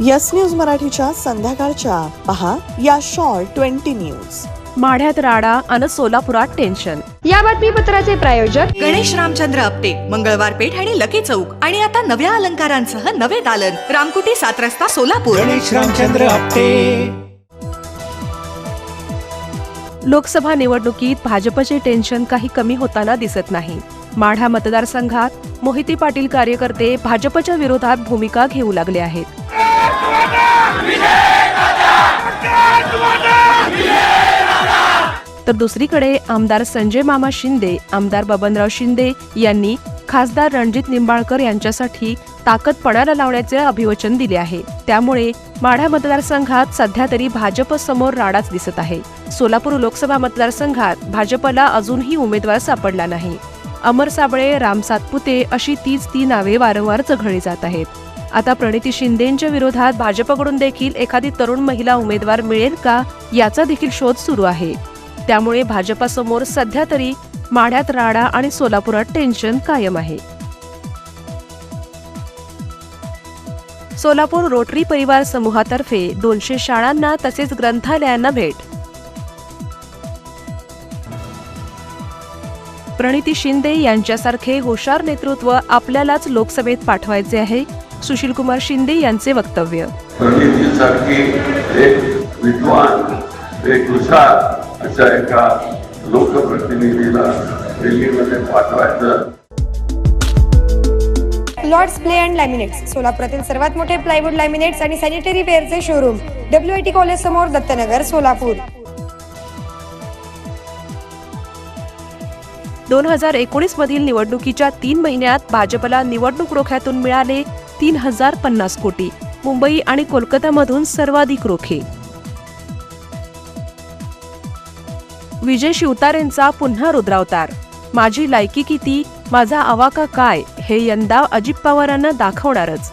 Yes news मराठीच्या संध्याकाळच्या. पहा या शॉर्ट ट्वेंटी न्यूज. माढ्यात राडा अन सोलापुरात टेन्शन या बातमीपत्राचे प्रायोजक गणेश रामचंद्र आपटे मंगळवार पेठ आणि लकी चौक. आणि आता नव्या अलंकारांसह नवे दालन. रामकुटी सात रस्ता सोलापूर. गणेश रामचंद्र आपटे. लोकसभा निवडणुकीत भाजपचे टेन्शन काही कमी होताना दिसत नाही. माढा मतदारसंघात मोहिते पाटील कार्यकर्ते भाजपच्या विरोधात भूमिका घेऊ लागले आहेत. तर दुसरीकडे आमदार संजय मामा शिंदे आमदार बबनराव शिंदे यांनी खासदार रणजित निंबाळकर यांच्यासाठी ताकद पणाला लावण्याचे अभिवचन दिले आहे. त्यामुळे माढा मतदारसंघात सध्या तरी भाजप समोर राडाच दिसत आहे. सोलापूर लोकसभा मतदारसंघात भाजपला अजूनही उमेदवार सापडला नाही. अमर साबळे राम सातपुते अशी तीच ती नावे वारंवार चघळली जात आहेत. आता प्रणिती शिंदेच्या विरोधात भाजपकडून देखील एखादी तरुण महिला उमेदवार मिळेल का याचा देखील शोध सुरू आहे. त्यामुळे भाजपासमोर सध्या तरी माढ्यात राडा आणि सोलापुरात टेन्शन कायम आहे. सोलापूर रोटरी परिवार समूहातर्फे दोनशे शाळांना तसेच ग्रंथालयांना भेट. प्रणिती शिंदे यांच्यासारखे हुशार नेतृत्व आपल्यालाच लोकसभेत पाठवायचे आहे. सुशील कुमार शिंदे यांचे वक्तव्य. प्रणितीसारखी एक विद्वान एक हुशार अशा एका लोकप्रतिनिधीला दिल्लीमध्ये पाठवायचं. लॉर्ड्स प्ले अँड लॅमिनेट्स सोलापुरातील सर्वात मोठे प्लायवूड लॅमिनेट्स आणि sanitary वेअरचे showroom W I T college समोर दत्तनगर सोलापूर. दोन हजार एकोणीस मधील निवडणुकीच्या तीन महिन्यात भाजपला निवडणूक रोख्यातून मिळाले तीन हजार पन्नास कोटी. मुंबई आणि कोलकातामधून सर्वाधिक रोखे. विजय शिवतारेंचा पुन्हा रुद्रावतार. माझी लायकी किती माझा आवाका काय हे यंदा अजित पवारांना दाखवणारच.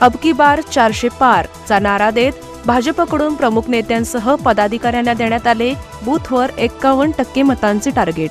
अब की बार चारशे पार चा नारा देत भाजपकडून प्रमुख नेत्यांसह पदाधिकाऱ्यांना देण्यात आले बूथवर एक्कावन्न टक्के मतांचे टार्गेट.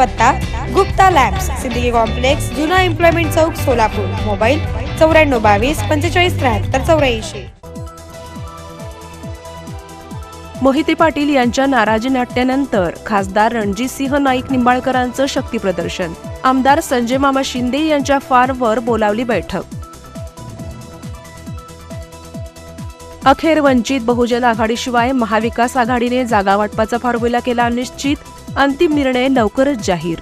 पत्ता गुप्ता लॅब्स सिद्दीकी कॉम्प्लेक्स जुना एम्प्लॉयमेंट चौक सोलापूर. मोबाईल चौऱ्याण्णव बावीस पंचेचाळीस त्र्याहत्तर चौऱ्याऐंशी. मोहिते पाटील यांच्या नाराजी नाट्यानंतर खासदार रणजितसिंह नाईक निंबाळकरांचं शक्तीप्रदर्शन आमदार संजय मामा शिंदे यांच्या फार्मवर बोलावली बैठक. अखेर वंचित बहुजन आघाडीशिवाय महाविकास आघाडीने जागा वाटपाचा फॉर्म्युला केला निश्चित अंतिम निर्णय लवकरच जाहीर.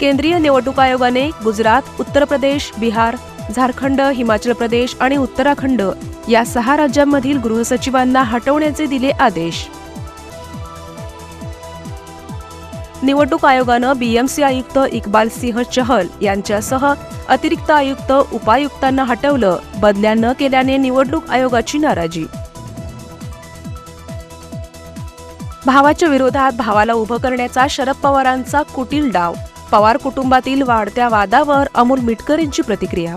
केंद्रीय निवडणूक आयोगाने गुजरात उत्तर प्रदेश बिहार झारखंड हिमाचल प्रदेश आणि उत्तराखंड या सहा राज्यांमधील गृहसचिवांना हटवण्याचे दिले आदेश. निवडणूक आयोगानं बीएमसी आयुक्त इक्बाल सिंह चहल यांच्यासह अतिरिक्त आयुक्त उपायुक्तांना हटवलं बदल्या न केल्याने निवडणूक आयोगाची नाराजी. भावाच्या विरोधात भावाला उभं करण्याचा शरद पवारांचा कुटील डाव. पवार कुटुंबातील वाढत्या वादावर अमोल मिटकरेंची प्रतिक्रिया.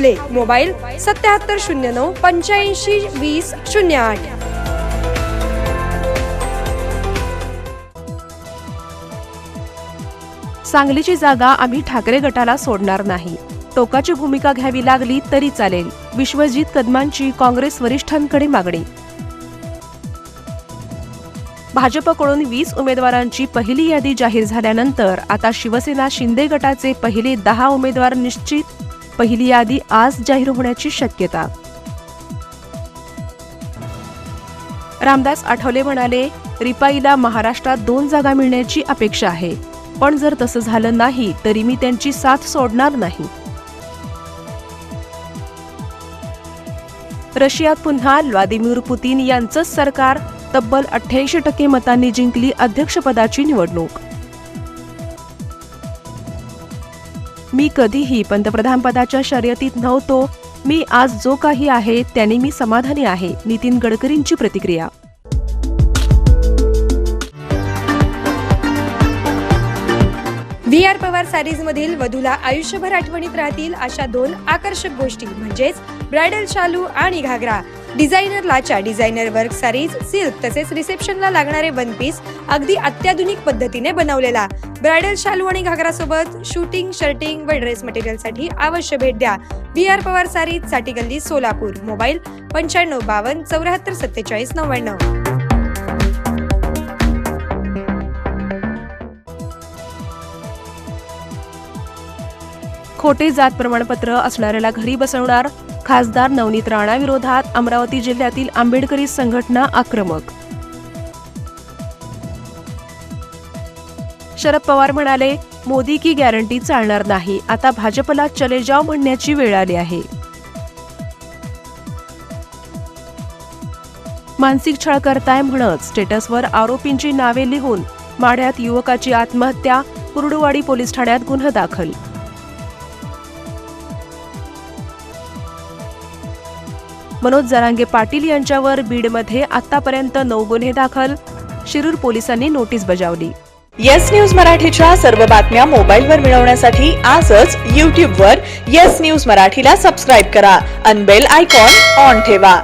हावले मोबाईल सत्याहत्तर शून्य नऊ पंच्याऐंशी वीस शून्य आठ. सांगलीची जागा आम्ही ठाकरे गटाला सोडणार नाही. टोकाची भूमिका घ्यावी लागली तरी चालेल. विश्वजित कदमांची काँग्रेस वरिष्ठांकडे मागणी. भाजपकडून वीस उमेदवारांची पहिली यादी जाहीर झाल्यानंतर आता शिवसेना शिंदे गटाचे पहिले दहा उमेदवार निश्चित पहिली यादी आज जाहीर होण्याची शक्यता. रामदास आठवले म्हणाले रिपाईला महाराष्ट्रात दोन जागा मिळण्याची अपेक्षा आहे. पण जर तसं झालं नाही तरी मी त्यांची साथ सोडणार नाही. रशियात पुन्हा व्लादिमीर पुतीन यांचंच सरकार तब्बल अठ्ठ्याऐंशी टक्के मतांनी जिंकली अध्यक्षपदाची निवडणूक. मी कधीही पंतप्रधानपदाच्या शर्यतीत नव्हतो. मी आज जो काही आहे त्याने मी समाधानी आहे नितीन गडकरींची प्रतिक्रिया. व्ही आर पवार सॅरीजमधील वधूला आयुष्यभर आठवणीत राहतील अशा दोन आकर्षक गोष्टी म्हणजेच ब्रायडल शालू आणि घागरा. डिझायनरलाच्या डिझायनर वर्क सारीज सिल्क तसेच रिसेप्शनला लागणारे वन पीस अगदी अत्याधुनिक पद्धतीने बनवलेला. ब्रायडल शालू आणि घागरा सोबत शूटिंग शर्टिंग व ड्रेस मटेरियलसाठी अवश्य भेट द्या. व्ही आर पवार सारीजसाठी गल्ली सोलापूर. मोबाईल पंच्याण्णव बावन्न चौऱ्याहत्तर सत्तेचाळीस नव्याण्णव. खोटे जात प्रमाणपत्र असणाऱ्याला घरी बसवणार खासदार नवनीत राणाविरोधात अमरावती जिल्ह्यातील आंबेडकरी संघटना आक्रमक. शरद पवार म्हणाले मोदी की गॅरंटी चालणार नाही. आता भाजपला चले जाव म्हणण्याची वेळ आली आहे. मानसिक छळ करताय म्हणत स्टेटसवर आरोपींची नावे लिहून माढ्यात युवकाची आत्महत्या कुर्डुवाडी पोलीस ठाण्यात गुन्हा दाखल. मनोज जरांगे पाटील यांच्यावर बीडमध्ये आतापर्यंत नऊ गुन्हे दाखल. शिरूर पोलिसांनी नोटीस बजावली. येस न्यूज मराठीच्या सर्व बातम्या मोबाईलवर मिळवण्यासाठी आजच यूट्यूबवर येस न्यूज मराठीला सबस्क्राईब करा. अनबेल आयकॉन ऑन ठेवा.